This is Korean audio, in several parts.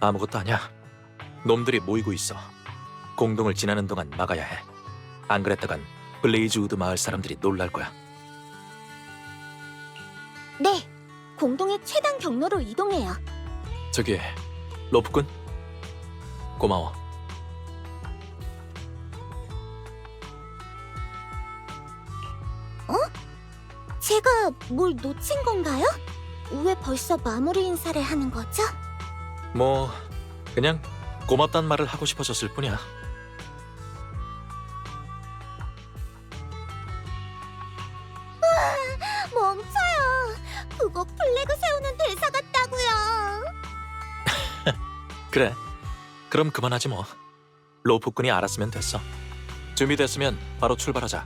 아무것도 아니야. 놈들이 모이고 있어. 공동을 지나는 동안 막아야 해. 안 그랬다간 블레이즈 우드 마을 사람들이 놀랄 거야. 네, 공동의 최단 경로로 이동해요. 저기 로프꾼 고마워. 제가 뭘 놓친 건가요? 왜 벌써 마무리 인사를 하는 거죠? 뭐 그냥 고맙단 말을 하고 싶어졌을 뿐이야. 멈춰요. 그거 플래그 세우는 대사 같다고요. 그래. 그럼 그만하지 뭐. 로프꾼이 알았으면 됐어. 준비됐으면 바로 출발하자.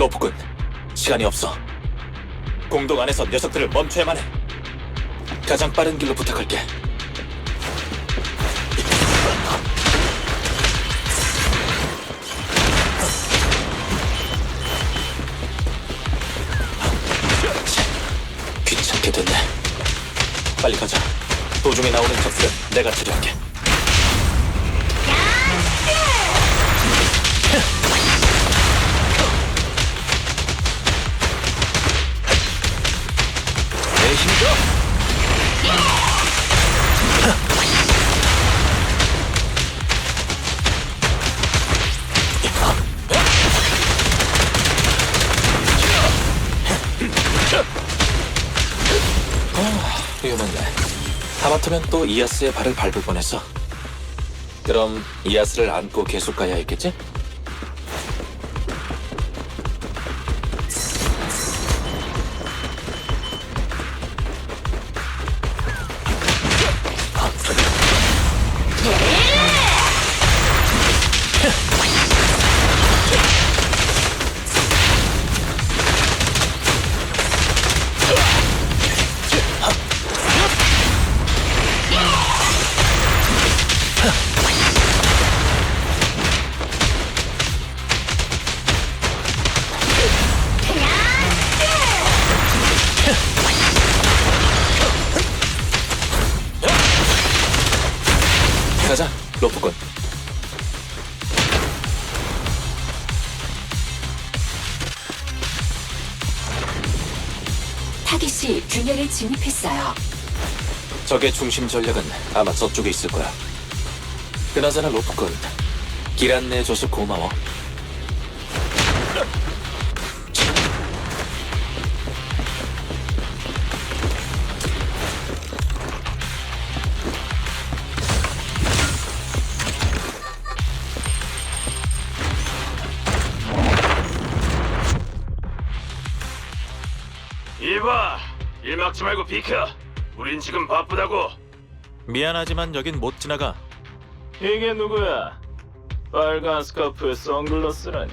로프꾼 시간이 없어. 공동 안에서 녀석들을 멈춰야만 해. 가장 빠른 길로 부탁할게. 귀찮게 됐네. 빨리 가자. 도중에 나오는 적들은 내가 처리할게. 힘이죠. 아, 위험했네. 하마터면 또 이아스의 발을 밟을 뻔했어. 그럼 이아스를 안고 계속 가야 했겠지? 타깃이 균열에 진입했어요. 적의 중심 전략은 아마 저쪽에 있을 거야. 그나저나 로프꾼, 길 안내해줘서 고마워. 비켜. 우린 지금 바쁘다고. 미안하지만 여긴 못 지나가. 이게 누구야? 빨간 스카프에 선글라스라니.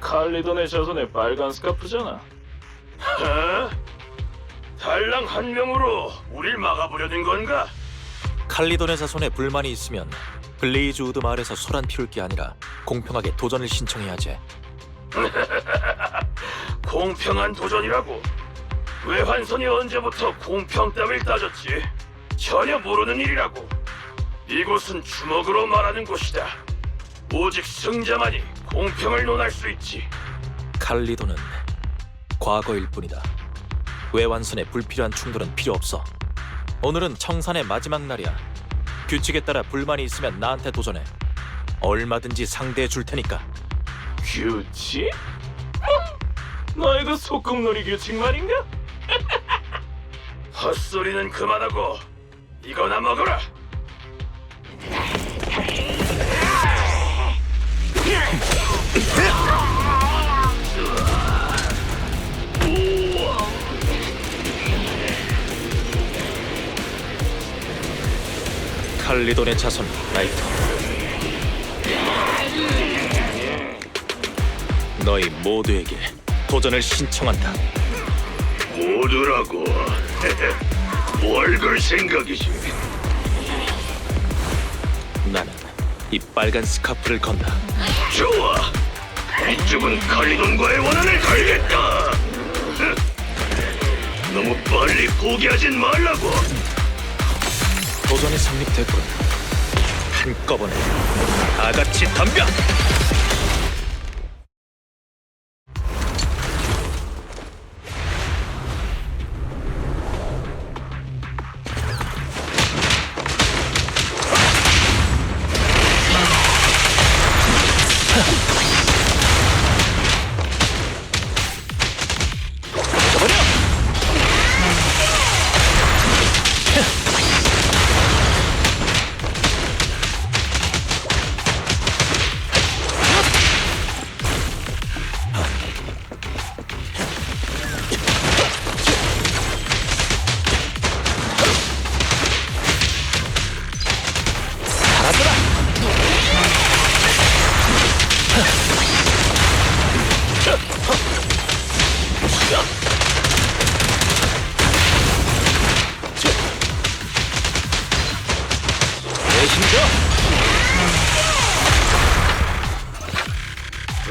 칼리돈의 자손의 빨간 스카프잖아. 어? 달랑 한 명으로 우릴 막아보려는 건가? 칼리돈의 자손에 불만이 있으면 블레이즈 우드 마을에서 소란 피울 게 아니라 공평하게 도전을 신청해야지. 공평한 도전이라고. 외환선이 언제부터 공평 따위를 따졌지? 전혀 모르는 일이라고. 이곳은 주먹으로 말하는 곳이다. 오직 승자만이 공평을 논할 수 있지. 칼리도는 과거일 뿐이다. 외환선에 불필요한 충돌은 필요 없어. 오늘은 청산의 마지막 날이야. 규칙에 따라 불만이 있으면 나한테 도전해. 얼마든지 상대해 줄 테니까. 규칙? 너희 그 소꿉놀이 규칙 말인가? 헛소리는 그만하고 이거나 먹어라. 칼리돈의 자손 라이터. 너희 모두에게 도전을 신청한다. 모두라고. 뭘걸 생각이지? 나는 이 빨간 스카프를 건다. 좋아. 이쪽은 칼리돈과의 원한을 걸겠다. 너무 빨리 포기하진 말라고. 도전이 성립됐군. 한꺼번에 다 같이 덤벼!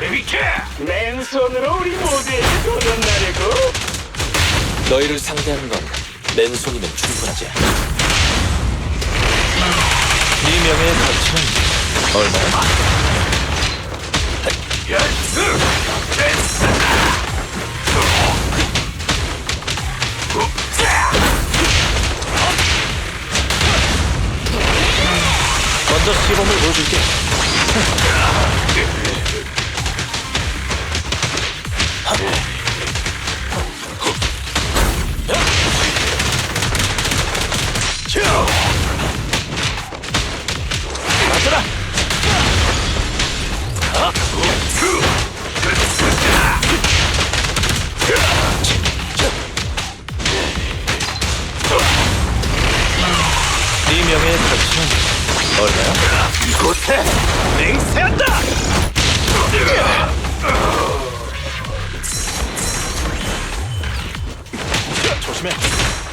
비켜! 맨손으로 우리 모두에게 도전하려고? 너희를 상대하는 건 맨손이면 충분하지. 네 명예의 가치는 얼마야? 먼저 시범을 보여줄게. 조심해.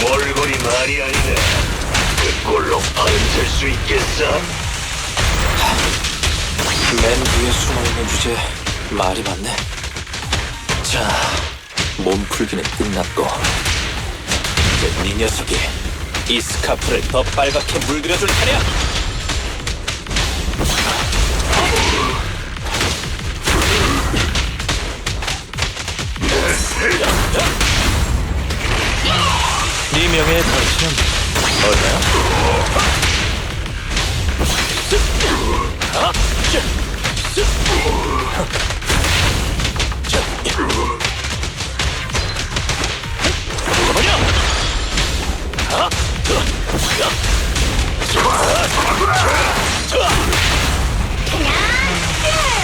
몰골이 말이 아니네. 그 꼴로 판을 수 있겠어? 맨 뒤에 숨어있는 주제 말이 많네. 자, 몸 풀기는 끝났고 이제 네 녀석이 이 스카프를 더 빨갛게 물들여줄 테냐? 네 명의 당신 어디야?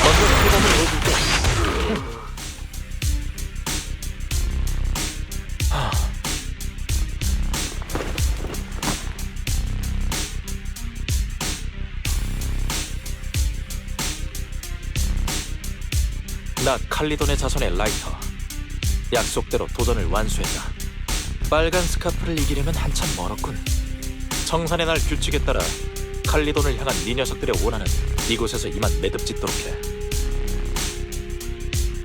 방금 피범을 얻은 나 칼리돈의 자손의 라이터. 약속대로 도전을 완수했다. 빨간 스카프를 이기려면 한참 멀었군. 청산의 날 규칙에 따라 칼리돈을 향한 네 녀석들의 원한은 이곳에서 이만 매듭 짓도록 해.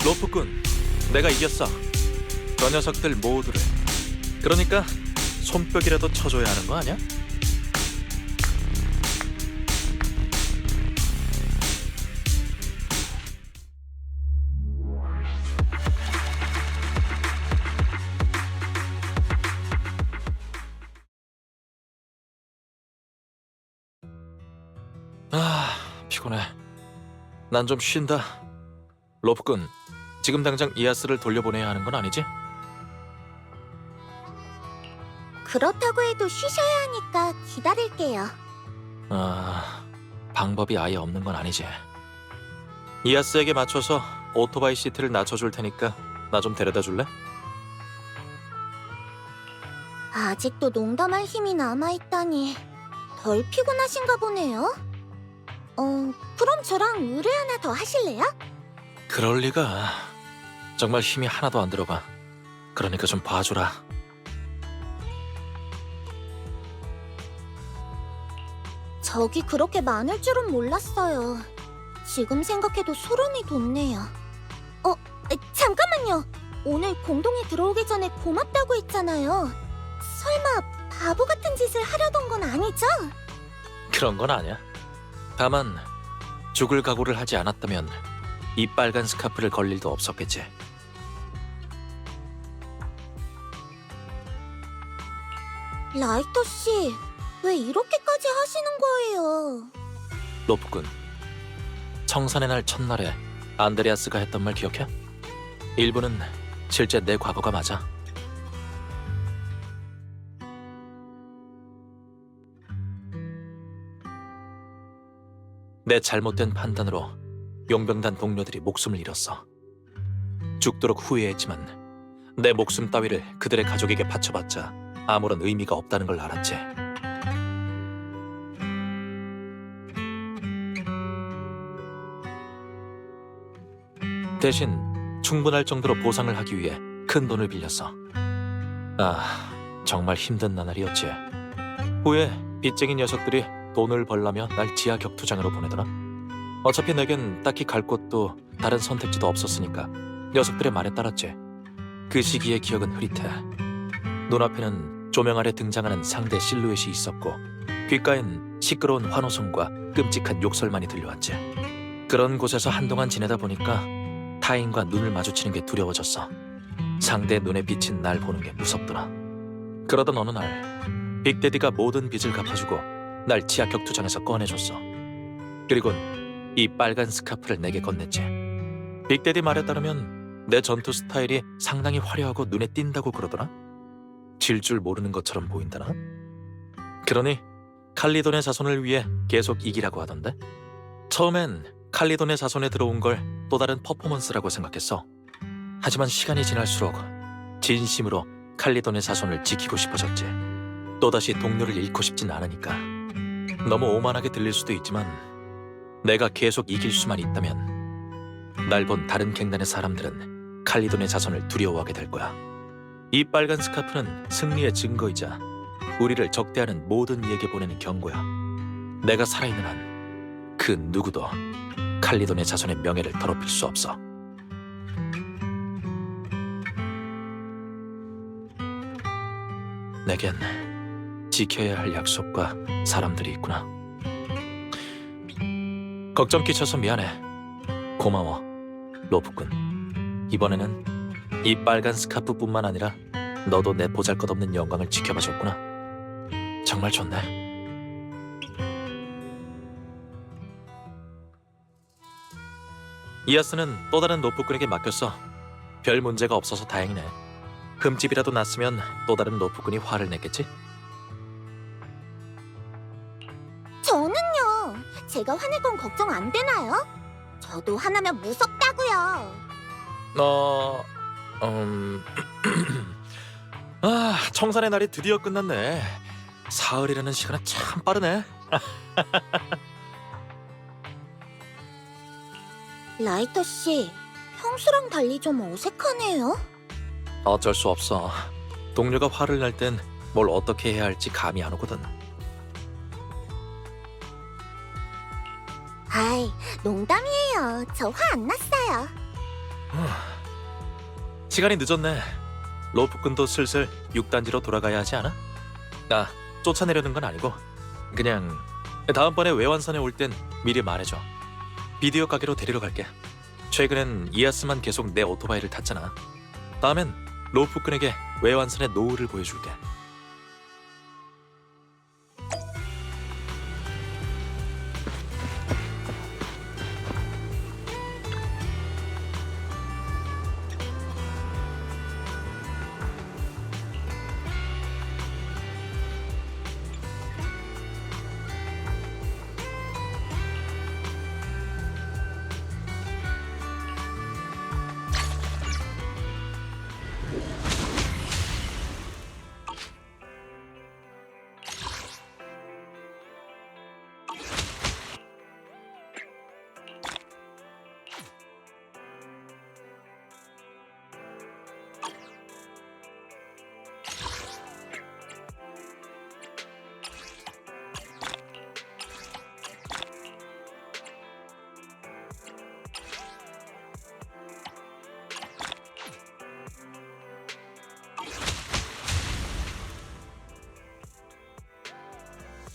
로프꾼, 내가 이겼어. 저 녀석들 모두를. 그러니까 손뼉이라도 쳐줘야 하는 거 아니야? 피곤해. 난 좀 쉰다. 로프꾼, 지금 당장 이아스를 돌려보내야 하는 건 아니지? 그렇다고 해도 쉬셔야 하니까 기다릴게요. 아, 방법이 아예 없는 건 아니지. 이아스에게 맞춰서 오토바이 시트를 낮춰줄 테니까 나 좀 데려다 줄래? 아직도 농담할 힘이 남아있다니 덜 피곤하신가 보네요. 어, 그럼 저랑 의뢰 하나 더 하실래요? 그럴 리가. 정말 힘이 하나도 안 들어가. 그러니까 좀 봐주라. 적이 그렇게 많을 줄은 몰랐어요. 지금 생각해도 소름이 돋네요. 어, 잠깐만요. 오늘 공동에 들어오기 전에 고맙다고 했잖아요. 설마 바보 같은 짓을 하려던 건 아니죠? 그런 건 아니야. 다만 죽을 각오를 하지 않았다면 이 빨간 스카프를 걸 일도 없었겠지. 라이터 씨, 왜 이렇게까지 하시는 거예요? 로프군. 청산의 날 첫날에 안드레아스가 했던 말 기억해? 일부는 실제 내 과거가 맞아. 내 잘못된 판단으로 용병단 동료들이 목숨을 잃었어. 죽도록 후회했지만 내 목숨 따위를 그들의 가족에게 바쳐봤자 아무런 의미가 없다는 걸 알았지. 대신 충분할 정도로 보상을 하기 위해 큰 돈을 빌렸어. 아, 정말 힘든 나날이었지. 후에 빚쟁이 녀석들이 돈을 벌라며 날 지하 격투장으로 보내더라. 어차피 내겐 딱히 갈 곳도 다른 선택지도 없었으니까 녀석들의 말에 따랐지. 그 시기의 기억은 흐릿해. 눈앞에는 조명 아래 등장하는 상대 실루엣이 있었고 귓가엔 시끄러운 환호성과 끔찍한 욕설만이 들려왔지. 그런 곳에서 한동안 지내다 보니까 타인과 눈을 마주치는 게 두려워졌어. 상대 눈에 비친 날 보는 게 무섭더라. 그러던 어느 날 빅데디가 모든 빚을 갚아주고 날 지하 격투장에서 꺼내줬어. 그리곤 이 빨간 스카프를 내게 건넸지. 빅데디 말에 따르면 내 전투 스타일이 상당히 화려하고 눈에 띈다고 그러더라. 질 줄 모르는 것처럼 보인다나? 그러니 칼리돈의 자손을 위해 계속 이기라고 하던데. 처음엔 칼리돈의 자손에 들어온 걸 또 다른 퍼포먼스라고 생각했어. 하지만 시간이 지날수록 진심으로 칼리돈의 자손을 지키고 싶어졌지. 또다시 동료를 잃고 싶진 않으니까. 너무 오만하게 들릴 수도 있지만 내가 계속 이길 수만 있다면 날 본 다른 갱단의 사람들은 칼리돈의 자손을 두려워하게 될 거야. 이 빨간 스카프는 승리의 증거이자 우리를 적대하는 모든 이에게 보내는 경고야. 내가 살아있는 한 그 누구도 칼리돈의 자손의 명예를 더럽힐 수 없어. 내겐 지켜야 할 약속과 사람들이 있구나. 걱정 끼쳐서 미안해. 고마워, 로프군. 이번에는 이 빨간 스카프뿐만 아니라 너도 내 보잘것없는 영광을 지켜봐줬구나. 정말 좋네. 이아스는 또 다른 노프꾼에게 맡겼어. 별 문제가 없어서 다행이네. 흠집이라도 났으면 또 다른 노프꾼이 화를 냈겠지? 제가 화낼 건 걱정 안 되나요? 저도 화나면 무섭다고요. 어... 음... 아, 청산의 날이 드디어 끝났네. 사흘이라는 시간은 참 빠르네. 라이터 씨, 평소랑 달리 좀 어색하네요. 어쩔 수 없어. 동료가 화를 낼 땐 뭘 어떻게 해야 할지 감이 안 오거든. 농담이에요. 저 화 안 났어요. 시간이 늦었네. 로프꾼도 슬슬 6단지로 돌아가야 하지 않아? 아, 쫓아내려는 건 아니고 그냥 다음번에 외환선에 올 땐 미리 말해줘. 비디오 가게로 데리러 갈게. 최근엔 이아스만 계속 내 오토바이를 탔잖아. 다음엔 로프꾼에게 외환선의 노을을 보여줄게.